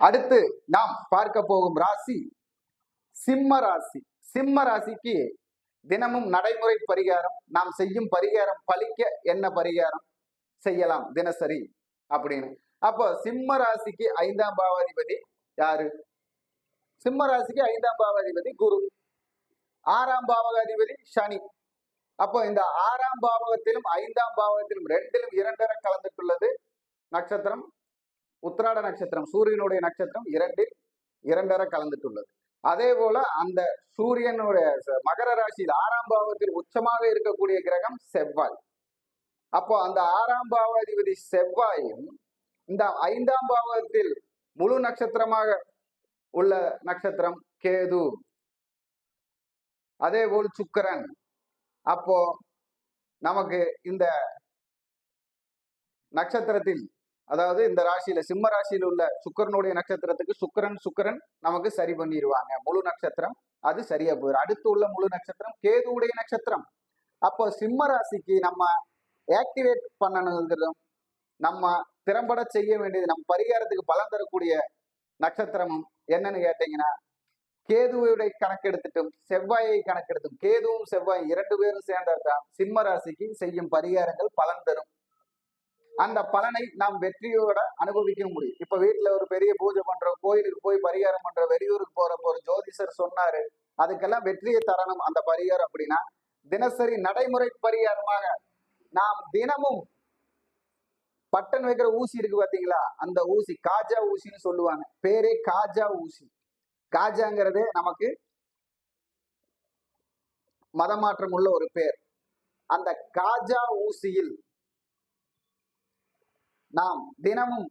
அடுத்து நாம் பார்க்க போகும் ராசி சிம்ம ராசி. சிம்ம ராசிக்கு தினமும் நடைமுறை பரிகாரம் நாம் செய்யும் பரிகாரம் பலிக்க என்ன பரிகாரம் செய்யலாம் தினசரி அப்படின்னு. அப்போ சிம்ம ராசிக்கு ஐந்தாம் பாவாதிபதி யாரு? சிம்ம ராசிக்கு ஐந்தாம் பாவாதிபதி குரு. ஆறாம் பாவகாதிபதி சனி. அப்போ இந்த ஆறாம் பாவகத்திலும் ஐந்தாம் பாவகத்திலும் ரெண்டிலும் இரண்டரை கலந்துட்டுள்ளது நட்சத்திரம். உத்திராட நட்சத்திரம் சூரியனுடைய நட்சத்திரம் இரண்டில் இரண்டரை கலந்துட்டுள்ளது. அதே போல அந்த சூரியனுடைய மகர ராசியில் ஆறாம் பாவத்தில் உச்சமாக இருக்கக்கூடிய கிரகம் செவ்வாய். அப்போ அந்த ஆறாம் பாவாதிபதி செவ்வாயும் இந்த ஐந்தாம் பாவத்தில் முழு நட்சத்திரமாக உள்ள நட்சத்திரம் கேது. அதே போல் சுக்கரன். அப்போ நமக்கு இந்த நட்சத்திரத்தில் அதாவது இந்த ராசியில சிம்ம ராசியில் உள்ள சுக்கிரனுடைய நட்சத்திரத்துக்கு சுக்கிரன் சுக்கிரன் நமக்கு சரி பண்ணிடுவாங்க முழு நட்சத்திரம் அது சரியா போயிடும் அடுத்து உள்ள முழு நட்சத்திரம் கேதுவுடைய நட்சத்திரம். அப்போ சிம்ம ராசிக்கு நம்ம ஆக்டிவேட் பண்ணணுங்கிறதும் நம்ம திறம்பட செய்ய வேண்டியது நம்ம பரிகாரத்துக்கு பலன் தரக்கூடிய நட்சத்திரமும் என்னன்னு கேட்டீங்கன்னா கேதுவுடைய கணக்கெடுத்துட்டும் செவ்வாயை கணக்கெடுத்தும் கேதுவும் செவ்வாயும் இரண்டு பேரும் சேர்ந்தால்தான் சிம்ம ராசிக்கு செய்யும் பரிகாரங்கள் பலன் தரும். அந்த பலனை நாம் வெற்றியோட அனுபவிக்க முடியும். இப்ப வீட்டுல ஒரு பெரிய பூஜை பண்றோம் கோயிலுக்கு போய் பரிகாரம் பண்ற வெளியூருக்கு போறப்போ ஒரு ஜோதிஷர் சொன்னாரு அதுக்கெல்லாம் வெற்றியை தரணும். அந்த பரிகாரம் அப்படின்னா தினசரி நடைமுறை பரிகாரமாக நாம் தினமும் பட்டன் வைக்கிற ஊசி இருக்கு பாத்தீங்களா? அந்த ஊசி காஜா ஊசின்னு சொல்லுவாங்க. பேரே காஜா ஊசி. காஜாங்கிறது நமக்கு மதமாற்றம் உள்ள ஒரு பேர். அந்த காஜா ஊசியில் நாம் தினமும்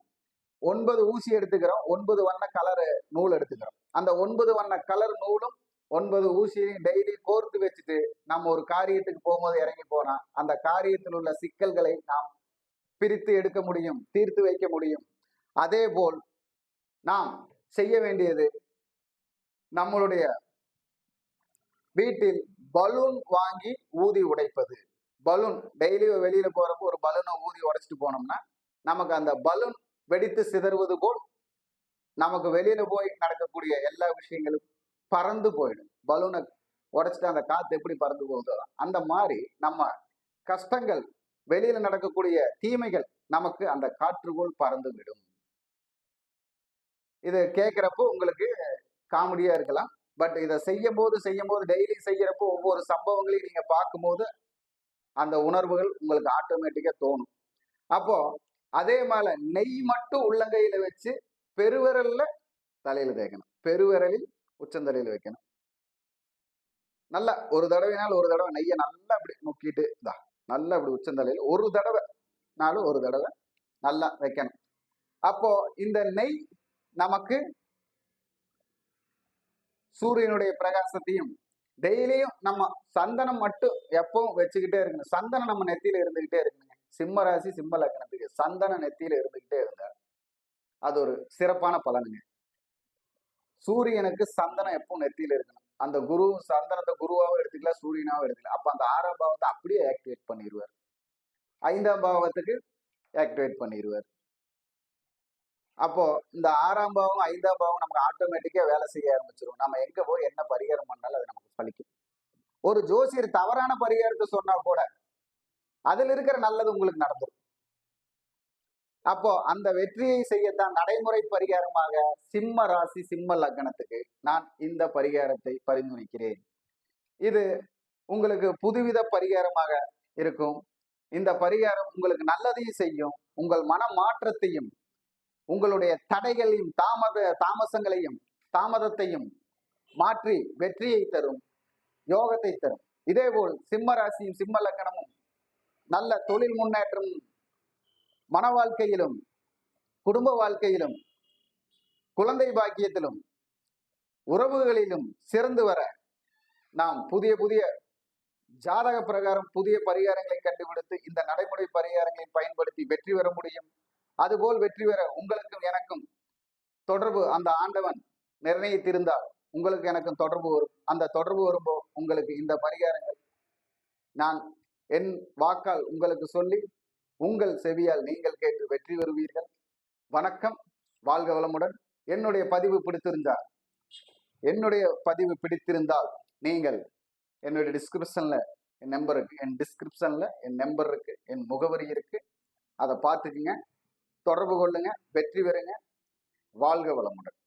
ஒன்பது ஊசி எடுத்துக்கிறோம் ஒன்பது வண்ண கலர் நூல் எடுத்துக்கிறோம். அந்த ஒன்பது வண்ண கலர் நூலும் ஒன்பது ஊசியையும் டெய்லி கோர்த்து வச்சுட்டு நம்ம ஒரு காரியத்துக்கு போகும்போது இறங்கி போனா அந்த காரியத்தில் உள்ள சிக்கல்களை நாம் பிரித்து எடுக்க முடியும் தீர்த்து வைக்க முடியும். அதே போல் நாம் செய்ய வேண்டியது நம்மளுடைய வீட்டில் பலூன் வாங்கி ஊதி உடைப்பது. பலூன் டெய்லி வெளியில போறப்போ ஒரு பலூனை ஊதி உடைச்சிட்டு போனோம்னா நமக்கு அந்த பலூன் வெடித்து சிதறுவது போல் நமக்கு வெளியில போய் நடக்கக்கூடிய எல்லா விஷயங்களும் பறந்து போயிடும். பலூனை உடைச்சிட்டு அந்த காத்து எப்படி பறந்து போகுதோ அந்த மாதிரி நம்ம கஷ்டங்கள் வெளியில நடக்கக்கூடிய தீமைகள் நமக்கு அந்த காற்று போல் பறந்து விடும். இது கேட்குறப்போ உங்களுக்கு காமெடியா இருக்கலாம். பட் இதை செய்யும் போது செய்யும் போது டெய்லி செய்யறப்போ ஒவ்வொரு சம்பவங்களையும் நீங்க பார்க்கும்போது அந்த உணர்வுகள் உங்களுக்கு ஆட்டோமேட்டிக்கா தோணும். அப்போ அதே மேல நெய் மட்டும் உள்ளங்கையில வச்சு பெருவிரல்ல தலையில தேய்க்கணும். பெருவிரலில் உச்சந்தலையில வைக்கணும். நல்லா ஒரு தடவைனாலும் ஒரு தடவை நெய்யை நல்லா இப்படி நோக்கிட்டு இதா நல்லா இப்படி உச்சந்தலையில் ஒரு தடவை நாளும் ஒரு தடவை நல்லா வைக்கணும். அப்போ இந்த நெய் நமக்கு சூரியனுடைய பிரகாசத்தையும் டெய்லியும் நம்ம சந்தனம் மட்டும் எப்பவும் வச்சுக்கிட்டே இருக்கணும். சந்தனம் நம்ம நெத்தியில இருந்துகிட்டே இருக்கணும். சிம்ம ராசி சிம்ம லக்னத்துக்கு சந்தனம் நெத்தியில இருந்துகிட்டே இருந்தார். அது ஒரு சிறப்பான பலனுங்க. சூரியனுக்கு சந்தனம் எப்பவும் நெத்தியில இருக்கணும். அந்த குரு சந்தனத்தை குருவாகவும் எடுத்துக்கலாம் சூரியனாகவும் எடுத்துக்கல. அப்ப அந்த ஆறாம் பாவத்தை அப்படியே ஆக்டிவேட் பண்ணிடுவார் ஐந்தாம் பாவத்துக்கு ஆக்டிவேட் பண்ணிடுவார் அப்போ இந்த ஆறாம் பாவம் ஐந்தாம் பாவம் நமக்கு ஆட்டோமேட்டிக்கா வேலை செய்ய ஆரம்பிச்சிடும் நம்ம எங்க போய் என்ன பரிகாரம் பண்ணாலும் அது நமக்கு பலிக்கும் ஒரு ஜோசியர் தவறான பரிகாரத்தை சொன்னா கூட அதில் இருக்கிற நல்லது உங்களுக்கு நடந்திருக்கும். அப்போ அந்த வெற்றியை செய்யத்தான் நடைமுறை பரிகாரமாக சிம்ம ராசி சிம்ம லக்னத்துக்கு நான் இந்த பரிகாரத்தை பரிந்துரைக்கிறேன். இது உங்களுக்கு புதுவித பரிகாரமாக இருக்கும். இந்த பரிகாரம் உங்களுக்கு நல்லதையும் செய்யும். உங்கள் மன மாற்றத்தையும் உங்களுடைய தடைகளையும் தாமத தாமசங்களையும் தாமதத்தையும் மாற்றி வெற்றியை தரும் யோகத்தை தரும். இதேபோல் சிம்ம ராசியும் சிம்ம லக்னமும் நல்ல தொழில் முன்னேற்றம் மன வாழ்க்கையிலும் குடும்ப வாழ்க்கையிலும் குழந்தை பாக்கியத்திலும் உறவுகளிலும் சிறந்து வர நாம் புதிய புதிய ஜாதக பிரகாரம் புதிய பரிகாரங்களை கண்டுபிடித்து இந்த நடைமுறை பரிகாரங்களை பயன்படுத்தி வெற்றி பெற முடியும். அதுபோல் வெற்றி பெற உங்களுக்கும் எனக்கும் தொடர்பு அந்த ஆண்டவன் நிர்ணயித்திருந்தால் உங்களுக்கு எனக்கும் தொடர்பு வரும். அந்த தொடர்பு வரும்போது உங்களுக்கு இந்த பரிகாரங்கள் நான் என் வாக்கால் உங்களுக்கு சொல்லி உங்கள் செவியால் நீங்கள் கேட்டு வெற்றி பெறுவீர்கள். வணக்கம் வாழ்க வளமுடன். என்னுடைய பதிவு பிடித்திருந்தா என்னுடைய பதிவு பிடித்திருந்தால் நீங்கள் என்னுடைய டிஸ்கிரிப்ஷன்ல என் நம்பர் இருக்கு என் டிஸ்கிரிப்ஷன்ல என் நம்பர் இருக்கு என் முகவரி இருக்கு. அதை பார்த்துக்குங்க தொடர்பு கொள்ளுங்க வெற்றி பெறுங்க. வாழ்க வளமுடன்.